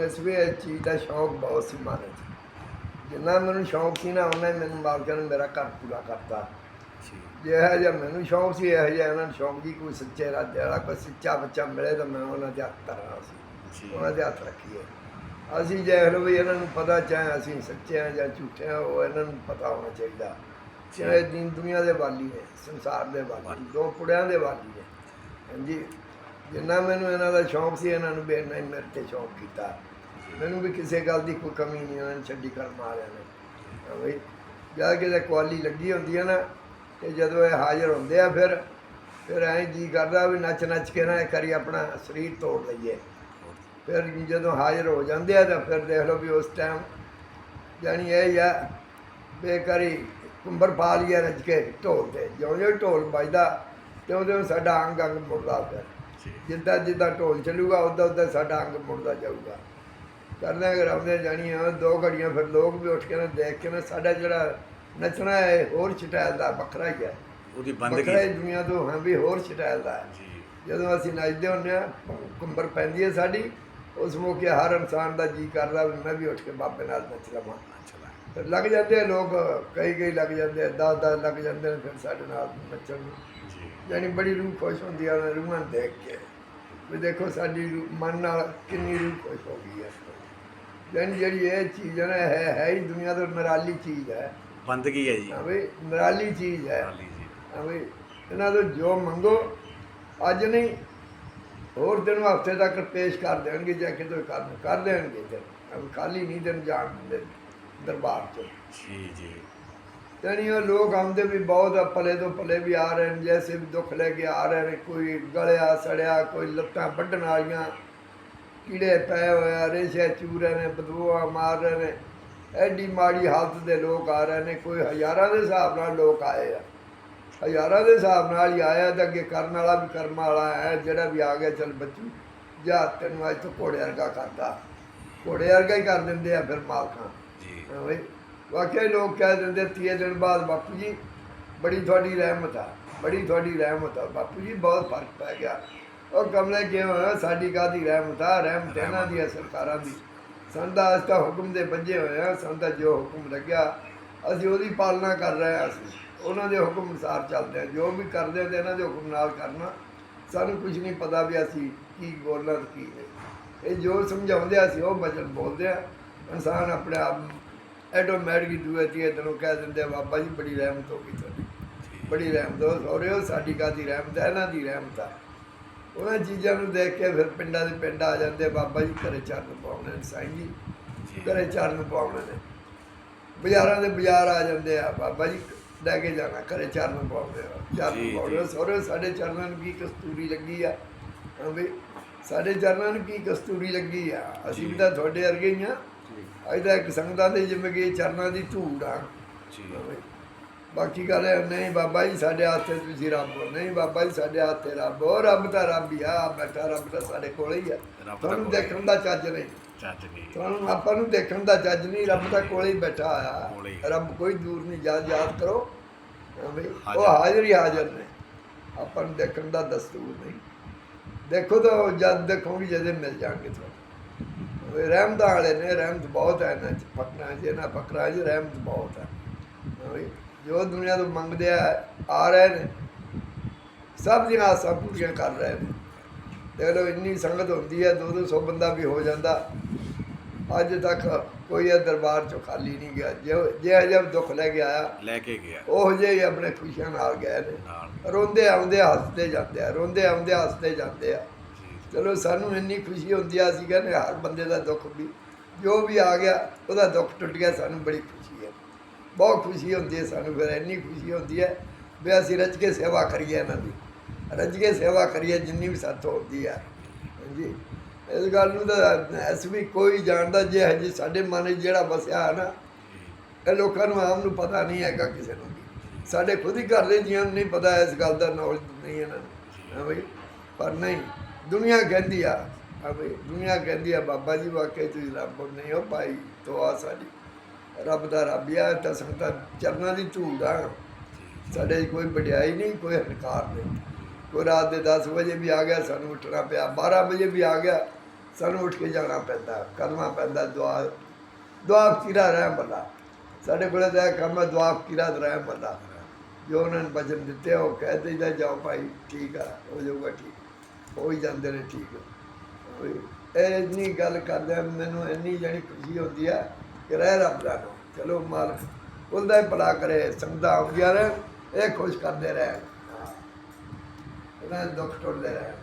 ਮੈਨੂੰ ਇਸ ਵੀ ਇਹ ਚੀਜ਼ ਦਾ ਸ਼ੌਕ ਬਹੁਤ ਸੀ ਮਾਰੇ ਜਿੰਨਾ ਮੈਨੂੰ ਸ਼ੌਕ ਸੀ ਨਾ ਉਹਨਾਂ ਮੈਨੂੰ ਮਾਲਕਾਂ ਨੇ ਮੇਰਾ ਘਰ ਪੂਰਾ ਕਰਤਾ। ਜੀ। ਜੇ ਇਹ ਜਿਹਾ ਮੈਨੂੰ ਸ਼ੌਕ ਸੀ ਇਹ ਜਿਹਾ ਉਹਨਾਂ ਨੂੰ ਸ਼ੌਕ ਦੀ ਕੋਈ ਸੱਚੇ ਰਾਜ ਵਾਲਾ ਕੋਈ ਸੱਚਾ ਬੱਚਾ ਮਿਲੇ ਤਾਂ ਮੈਂ ਉਹਨਾਂ ਦੇ ਹੱਥ ਧਰਨਾ ਸੀ। ਉਹਨਾਂ ਦੇ ਹੱਥ ਰੱਖੀਏ। ਅਸੀਂ ਜੇ ਲੋ ਵੀ ਇਹਨਾਂ ਨੂੰ ਪਤਾ ਚਾਹੇ ਅਸੀਂ ਸੱਚੇ ਆ ਜਾਂ ਝੂਠੇ ਆ ਉਹ ਇਹਨਾਂ ਨੂੰ ਪਤਾ ਹੋਣਾ ਚਾਹੀਦਾ। ਚਾਹੇ ਦੀਨ ਦੁਨੀਆ ਦੇ ਵਾਲੀ ਨੇ ਸੰਸਾਰ ਦੇ ਵਾਲੀ ਦੋ ਕੁੜਿਆਂ ਦੇ ਵਾਲੀ ਨੇ। ਹਾਂਜੀ। ਜਿੰਨਾ ਮੈਨੂੰ ਇਹਨਾਂ ਦਾ ਸ਼ੌਂਕ ਸੀ ਇਹਨਾਂ ਨੂੰ ਵੀ ਇੰਨਾ ਹੀ ਮੇਰੇ ਤੇ ਸ਼ੌਂਕ ਕੀਤਾ। ਮੈਨੂੰ ਵੀ ਕਿਸੇ ਗੱਲ ਦੀ ਕੋਈ ਕਮੀ ਨਹੀਂ ਉਹਨਾਂ ਨੇ ਛੱਡੀ ਕਰ ਮਾਰਿਆ ਨੇ। ਬਈ ਜਦ ਕਿਤੇ ਕੁਆਲੀ ਲੱਗੀ ਹੁੰਦੀ ਹੈ ਨਾ ਤੇ ਜਦੋਂ ਇਹ ਹਾਜ਼ਰ ਹੁੰਦੇ ਆ ਫਿਰ ਫਿਰ ਐਂ ਜੀ ਕਰਦਾ ਵੀ ਨੱਚ ਨੱਚ ਕੇ ਨਾ ਕਰੀ ਆਪਣਾ ਸਰੀਰ ਤੋੜ ਲਈਏ। ਫਿਰ ਜਦੋਂ ਹਾਜ਼ਰ ਹੋ ਜਾਂਦੇ ਆ ਤਾਂ ਫਿਰ ਦੇਖ ਲਓ ਵੀ ਉਸ ਟਾਈਮ ਜਾਣੀ ਇਹ ਆ ਬੇਕਰੀ ਕੁੰਬਰ ਪਾ ਲਿਆ ਰਜ ਕੇ ਢੋਲ ਤੇ। ਜਿਉਂ ਜਿਉਂ ਢੋਲ ਵੱਜਦਾ ਤੇ ਉਹਦੇ ਸਾਡਾ ਅੰਗ ਅੰਗ ਮੁੜਦਾ ਫਿਰ। ਜੀ ਜਿੱਦਾਂ ਜਿੱਦਾਂ ਢੋਲ ਚੱਲੂਗਾ ਉਦਾਂ ਉਦਾਂ ਸਾਡਾ ਅੰਗ ਮੁੜਦਾ ਜਾਊਗਾ। ਕਰਨਾ ਕਰਾਉਂਦੇ ਜਾਣੀ ਆ ਦੋ ਘੜੀਆਂ ਫਿਰ ਲੋਕ ਵੀ ਉੱਠ ਕੇ ਨਾ ਦੇਖ ਕੇ ਨਾ ਸਾਡਾ ਜਿਹੜਾ ਨੱਚਣਾ ਹੈ ਹੋਰ ਸਟਾਈਲ ਦਾ ਵੱਖਰਾ ਹੀ ਹੈ। ਉਹਦੀ ਬੰਦਗੀ। ਵੱਖਰਾ ਹੀ ਦੁਨੀਆ ਤੋਂ ਹਾਂ ਵੀ ਹੋਰ ਸਟਾਈਲ ਦਾ ਜੀ। ਜਦੋਂ ਅਸੀਂ ਨੱਚਦੇ ਹੁੰਦੇ ਆ ਕੁੰਬਰ ਪੈਂਦੀ ਹੈ ਸਾਡੀ ਉਸ ਮੌਕੇ ਹਰ ਇਨਸਾਨ ਦਾ ਜੀ ਕਰਦਾ ਵੀ ਮੈਂ ਵੀ ਉੱਠ ਕੇ ਬਾਬੇ ਨਾਲ ਨੱਚ ਲਵਾਂ। ਫਿਰ ਲੱਗ ਜਾਂਦੇ ਆ ਲੋਕ ਕਈ ਕਈ ਲੱਗ ਜਾਂਦੇ ਆ ਦਸ ਦਸ ਲੱਗ ਜਾਂਦੇ ਨੇ ਫਿਰ ਸਾਡੇ ਨਾਲ ਨੱਚਣ ਨੂੰ। ਜੀ। ਯਾਨੀ ਬੜੀ ਰੂਹ ਖੁਸ਼ ਹੁੰਦੀ ਆ ਉਹਨਾਂ ਰੂਹਾਂ ਦੇਖ ਕੇ। ਵੀ ਦੇਖੋ ਸਾਡੀ ਮਨ ਨਾਲ ਕਿੰਨੀ ਰੂਹ ਖੁਸ਼ ਹੋ ਗਈ ਹੈ। ਯਾਨੀ ਜਿਹੜੀ ਇਹ ਚੀਜ਼ ਹੈ ਨਾ ਹੈ ਹੈ ਹੀ ਦੁਨੀਆ ਤੋਂ ਨਿਰਾਲੀ ਚੀਜ਼ ਹੈ। ਬੰਦਗੀ ਹੈ ਜੀ। ਹਾਂ ਵੀ ਨਿਰਾਲੀ ਚੀਜ਼ ਹੈ। ਹਾਲੀ ਜੀ। ਹਾਂ ਵੀ ਇਹਨਾਂ ਤੋਂ ਜੋ ਮੰਗੋ ਅੱਜ ਨਹੀਂ ਹੋਰ ਦਿਨ ਹਫ਼ਤੇ ਤੱਕ ਪੇਸ਼ ਕਰ ਦੇਣਗੇ ਜਾਂ ਕਿਤੇ ਕਰ ਕਰ ਦੇਣਗੇ ਤੇ ਖਾਲੀ ਨਹੀਂ ਦਿਨ ਜਾਣ ਦਿੰਦੇ ਦਰਬਾਰ ਚ। ਜੀ ਜੀ। ਯਾਨੀ ਉਹ ਲੋਕ ਆਉਂਦੇ ਵੀ ਬਹੁਤ ਪਲੇ ਤੋਂ ਪਲੇ ਵੀ ਆ ਰਹੇ ਨੇ ਜੈਸੇ ਵੀ ਦੁੱਖ ਲੈ ਕੇ ਆ ਰਹੇ ਨੇ ਕੋਈ ਗਲਿਆ ਸੜਿਆ ਕੋਈ ਲੱਤਾਂ ਵੱਢਣ ਵਾਲੀਆਂ। ਕੀੜੇ ਪਏ ਹੋਏ ਆ ਰੇਸ਼ੇ ਚੂਰ ਨੇ ਬਦਬੂਆਂ ਮਾਰ ਰਹੇ ਨੇ। ਐਡੀ ਮਾੜੀ ਹਾਲਤ ਦੇ ਲੋਕ ਆ ਰਹੇ ਨੇ ਕੋਈ ਹਜ਼ਾਰਾਂ ਦੇ ਹਿਸਾਬ ਨਾਲ ਲੋਕ ਆਏ ਆ। ਹਜ਼ਾਰਾਂ ਦੇ ਹਿਸਾਬ ਨਾਲ ਹੀ ਆਇਆ ਤਾਂ ਅੱਗੇ ਕਰਨ ਵਾਲਾ ਵੀ ਕਰਮ ਵਾਲਾ ਹੈ ਜਿਹੜਾ ਵੀ ਆ ਗਿਆ ਚਲ ਬੱਚੂ ਜਾ ਤੈਨੂੰ ਅੱਜ ਤੋਂ ਘੋੜੇ ਵਰਗਾ ਕਰਦਾ ਘੋੜੇ ਵਰਗਾ ਹੀ ਕਰ ਦਿੰਦੇ ਆ ਫਿਰ ਮਾਲਕਾਂ। ਜੀ। ਬਈ ਵਾਕਿਆ ਲੋਕ ਕਹਿ ਦਿੰਦੇ ਤੀਏ ਦਿਨ ਬਾਅਦ ਬਾਪੂ ਜੀ ਬੜੀ ਤੁਹਾਡੀ ਰਹਿਮਤ ਆ ਬੜੀ ਤੁਹਾਡੀ ਰਹਿਮਤ ਆ। ਬਾਪੂ ਜੀ ਬਹੁਤ ਫ਼ਰਕ ਪੈ ਗਿਆ। ਉਹ ਕਮਲੇ ਕਿਉਂ ਹੋਇਆ ਸਾਡੀ ਕਾਦੀ ਰਹਿਮਤ ਆ? ਰਹਿਮਤ ਇਹਨਾਂ ਦੀ ਆ, ਸਰਕਾਰਾਂ ਦੀ। ਸੰਦਾ ਅਸ ਤਾਂ ਹੁਕਮ ਦੇ ਬੱਜੇ ਹੋਏ ਆ। ਸੰਦਾ ਜੋ ਹੁਕਮ ਲੱਗਿਆ ਅਸੀਂ ਉਹਦੀ ਪਾਲਣਾ ਕਰ ਰਹੇ ਆ ਅਸੀਂ। ਉਹਨਾਂ ਦੇ ਹੁਕਮ ਅਨੁਸਾਰ ਚੱਲਦੇ ਆ ਜੋ ਵੀ ਕਰਦੇ ਆ ਤੇ ਇਹਨਾਂ ਦੇ ਹੁਕਮ ਨਾਲ ਕਰਨਾ। ਸਾਨੂੰ ਕੁਝ ਨਹੀਂ ਪਤਾ ਵੀ ਅਸੀਂ ਕੀ ਬੋਲਣਾ ਕੀ ਨਹੀਂ। ਇਹ ਜੋ ਸਮਝਾਉਂਦੇ ਆ ਅਸੀਂ ਉਹ ਬਚਨ ਬੋਲਦੇ ਆ। ਇਨਸਾਨ ਆਪਣੇ ਆਪ ਐਟੋਮੈਟਿਕ ਦੂਏ ਤੀਏ ਦਿਨੋਂ ਕਹਿ ਦਿੰਦੇ ਆ, ਬਾਬਾ ਜੀ ਬੜੀ ਰਹਿਮਤ ਹੋ ਗਈ ਤੁਹਾਡੀ। ਬੜੀ ਰਹਿਮਤ ਹੋ ਸੌਰਿਓ ਸਾਡੀ ਕਾਦੀ ਰਹਿਮਤ ਹੈ ਇਹਨਾਂ ਦੀ ਰਹਿਮਤ ਆ। ਉਹਨਾਂ ਚੀਜ਼ਾਂ ਨੂੰ ਦੇਖ ਕੇ ਫਿਰ ਪਿੰਡਾਂ ਦੇ ਪਿੰਡ ਆ ਜਾਂਦੇ ਬਾਬਾ ਜੀ ਘਰੇ ਚਰਨ ਪਾਉਣੇ ਨੇ ਸਾਈਂ ਜੀ। ਘਰੇ ਚਰਨ ਪਾਉਣੇ ਨੇ। ਬਾਜ਼ਾਰਾਂ ਦੇ ਬਾਜ਼ਾਰ ਆ ਜਾਂਦੇ ਆ। ਬਾਬਾ ਜੀ ਲੈ ਕੇ ਜਾਣਾ ਘਰੇ ਚਰਨ ਪਾਉਂਦੇ ਆ। ਚਰਨ ਜੀ। ਪਾਉਣੇ ਸਹੁਰੇ ਸਾਡੇ ਚਰਨਾਂ ਨੂੰ ਕੀ ਕਸਤੂਰੀ ਲੱਗੀ ਆ। ਵੀ ਸਾਡੇ ਚਰਨਾਂ ਨੂੰ ਕੀ ਕਸਤੂਰੀ ਲੱਗੀ ਆ। ਅਸੀਂ ਵੀ। ਤਾਂ ਤੁਹਾਡੇ ਵਰਗੇ ਹੀ ਆ। ਅੱਜ ਤਾਂ ਇੱਕ ਸੰਗਤਾਂ ਦੀ ਜ਼ਿੰਦਗੀ ਚਰਨਾਂ ਦੀ ਧੂੜ ਆ। ਜੀ। ਬਾਕੀ ਗੱਲ ਹੈ ਨਹੀਂ ਬਾਬਾ ਜੀ ਸਾਡੇ ਹੱਥੇ ਤੁਸੀਂ ਰੱਬ ਹੋ ਨਹੀਂ ਬਾਬਾ ਜੀ ਸਾਡੇ ਹੱਥੇ ਰੱਬ ਹੋ ਰੱਬ ਤਾਂ ਰੱਬ ਹੀ ਆ ਬੈਠਾ ਰੱਬ ਤਾਂ ਸਾਡੇ ਕੋਲ ਹੀ ਆ। ਤੁਹਾਨੂੰ ਦੇਖਣ ਦਾ ਚੱਜ ਨਹੀਂ। ਚੱਜ ਨਹੀਂ। ਤੁਹਾਨੂੰ ਆਪਾਂ ਨੂੰ ਦੇਖਣ ਦਾ ਚੱਜ ਨਹੀਂ ਰੱਬ ਤਾਂ ਕੋਲ ਹੀ ਬੈਠਾ। ਆ। ਰੱਬ ਕੋਈ ਦੂਰ ਨਹੀਂ ਯਾਦ ਯਾਦ ਕਰੋ। ਉਹ ਹਾਜ਼ਰ। ਹੀ ਹਾਜ਼ਰ ਨੇ। ਆਪਾਂ ਨੂੰ ਦੇਖਣ ਦਾ ਦਸਤੂਰ ਨਹੀਂ। ਦੇਖੋ ਤਾਂ ਜਦ ਦੇਖੋਗੇ ਜਦੇ ਮਿਲ ਜਾਣਗੇ ਤੁਹਾਨੂੰ। ਉਹ ਰਹਿਮਤਾਂ ਵਾਲੇ ਨੇ ਰਹਿਮਤ ਬਹੁਤ ਹੈ ਚ ਫਕਰਾਂ ਚ ਇਹਨਾਂ ਫਕਰਾਂ 'ਚ ਰਹਿਮਤ ਬਹੁਤ ਹੈ। ਜੋ ਦੁਨੀਆ ਤੋਂ ਮੰਗਦੇ ਆ ਆ ਰਹੇ ਨੇ ਸਭ ਦੀਆਂ ਆਸਾਂ ਪੂਰੀਆਂ ਕਰ ਰਹੇ ਨੇ। ਦੇਖ ਲਓ ਇੰਨੀ ਸੰਗਤ ਹੁੰਦੀ ਹੈ ਦੋ ਦੋ ਸੌ ਬੰਦਾ ਵੀ ਹੋ ਜਾਂਦਾ। ਅੱਜ ਤੱਕ ਕੋਈ ਇਹ ਦਰਬਾਰ ਚੋਂ ਖਾਲੀ ਨਹੀਂ ਗਿਆ। ਜੇ ਜੇ ਜਬ ਦੁੱਖ ਲੈ ਕੇ ਆਇਆ ਲੈ ਕੇ ਗਿਆ। ਉਹ ਹੀ ਆਪਣੇ ਖੁਸ਼ੀਆਂ ਨਾਲ ਗਏ ਨੇ। ਰੋਂਦੇ ਆਉਂਦੇ ਹੱਸਦੇ ਜਾਂਦੇ ਆ ਰੋਂਦੇ ਆਉਂਦੇ ਹੱਸਦੇ ਜਾਂਦੇ ਆ। ਜੀ ਚਲੋ ਸਾਨੂੰ ਇੰਨੀ ਖੁਸ਼ੀ ਹੁੰਦੀ ਆ ਅਸੀਂ ਕਹਿੰਦੇ ਹਰ ਬੰਦੇ ਦਾ ਦੁੱਖ ਵੀ ਜੋ ਵੀ ਆ ਗਿਆ ਉਹਦਾ ਦੁੱਖ ਟੁੱਟ ਗਿਆ ਸਾਨੂੰ ਬੜੀ ਬਹੁਤ ਖੁਸ਼ੀ ਹੁੰਦੀ ਹੈ, ਸਾਨੂੰ ਫਿਰ ਇੰਨੀ ਖੁਸ਼ੀ ਹੁੰਦੀ ਹੈ ਵੀ ਅਸੀਂ ਰੱਜ ਕੇ ਸੇਵਾ ਕਰੀਏ ਇਹਨਾਂ ਦੀ। ਰੱਜ ਕੇ ਸੇਵਾ ਕਰੀਏ, ਜਿੰਨੀ ਵੀ ਸਾਥੋਂ ਹੁੰਦੀ ਹੈ। ਹਾਂਜੀ। ਇਸ ਗੱਲ ਨੂੰ ਤਾਂ ਐਸ ਵੀ ਕੋਈ ਜਾਣਦਾ ਜੇ ਹਜੇ ਸਾਡੇ ਮਨ 'ਚ ਜਿਹੜਾ ਵਸਿਆ ਹੈ ਨਾ, ਇਹ ਲੋਕਾਂ ਨੂੰ ਆਮ ਨੂੰ ਪਤਾ ਨਹੀਂ ਹੈਗਾ ਕਿਸੇ ਨੂੰ ਵੀ। ਸਾਡੇ ਖੁਦ ਹੀ ਘਰ ਦੇ ਜੀਆਂ ਨੂੰ ਨਹੀਂ ਪਤਾ ਇਸ ਗੱਲ ਦਾ ਨੌਲੇਜ ਨਹੀਂ ਇਹਨਾਂ ਨੂੰ। ਹਾਂ ਬਈ, ਪਰ ਨਹੀਂ, ਦੁਨੀਆ ਕਹਿੰਦੀ ਆ, ਹਾਂ ਬਈ, ਦੁਨੀਆ ਕਹਿੰਦੀ ਆ, ਬਾਬਾ ਜੀ ਵਾਕਿਆ ਤੁਸੀਂ ਰੱਬ ਨਹੀਂ ਹੋ ਭਾਈ ਤੋ ਆ ਸਾਡੀ। ਰੱਬ ਦਾ ਰੱਬ ਆ, ਤਾਂ ਸੰਗਤਾਂ ਚਰਨਾਂ ਦੀ ਧੂੜ ਆ ਸਾਡੇ 'ਚ ਕੋਈ ਵਡਿਆਈ ਨਹੀਂ, ਕੋਈ ਹੰਕਾਰ ਨਹੀਂ। ਕੋਈ ਰਾਤ ਦੇ 10 ਵਜੇ ਵੀ ਆ ਗਿਆ, ਸਾਨੂੰ ਉੱਠਣਾ ਪਿਆ। 12 ਵਜੇ ਵੀ ਆ ਗਿਆ, ਸਾਨੂੰ ਉੱਠ ਕੇ ਜਾਣਾ ਪੈਂਦਾ, ਕਰਨਾ ਪੈਂਦਾ ਦੁਆ। ਦੁਆ ਕੀਰਾ ਰਹਿ ਮੱਲਾ ਸਾਡੇ ਕੋਲੇ ਤਾਂ ਇਹ ਕੰਮ ਹੈ, ਦੁਆ ਕੀਰਾ ਰਹਿ ਮੱਲਾ ਜੋ ਉਹਨਾਂ ਨੇ ਬਚਨ ਦਿੱਤੇ ਉਹ ਕਹਿ ਦਈਦਾ, ਜਾਓ ਭਾਈ, ਠੀਕ ਆ, ਹੋ ਜਾਊਗਾ ਠੀਕ। ਹੋ ਹੀ ਜਾਂਦੇ ਨੇ ਠੀਕ। ਇਹ ਇੰਨੀ ਗੱਲ ਕਰਦੇ ਮੈਨੂੰ ਇੰਨੀ ਜਣੀ ਖੁਸ਼ੀ ਹੁੰਦੀ ਆ ਕਿ ਰਹਿ ਰੱਬ ਦਾ ਚਲੋ ਮਾਲਕ ਉਹਦਾ ਹੀ ਭਲਾ ਕਰੇ, ਸੰਗਤਾਂ ਆਉਂਦੀਆਂ ਰਹਿਣ, ਇਹ ਖੁਸ਼ ਕਰਦੇ ਰਹਿਣ। ਇਹਨਾਂ ਦੇ ਦੁੱਖ ਟੁੱਟਦੇ ਰਹਿਣ।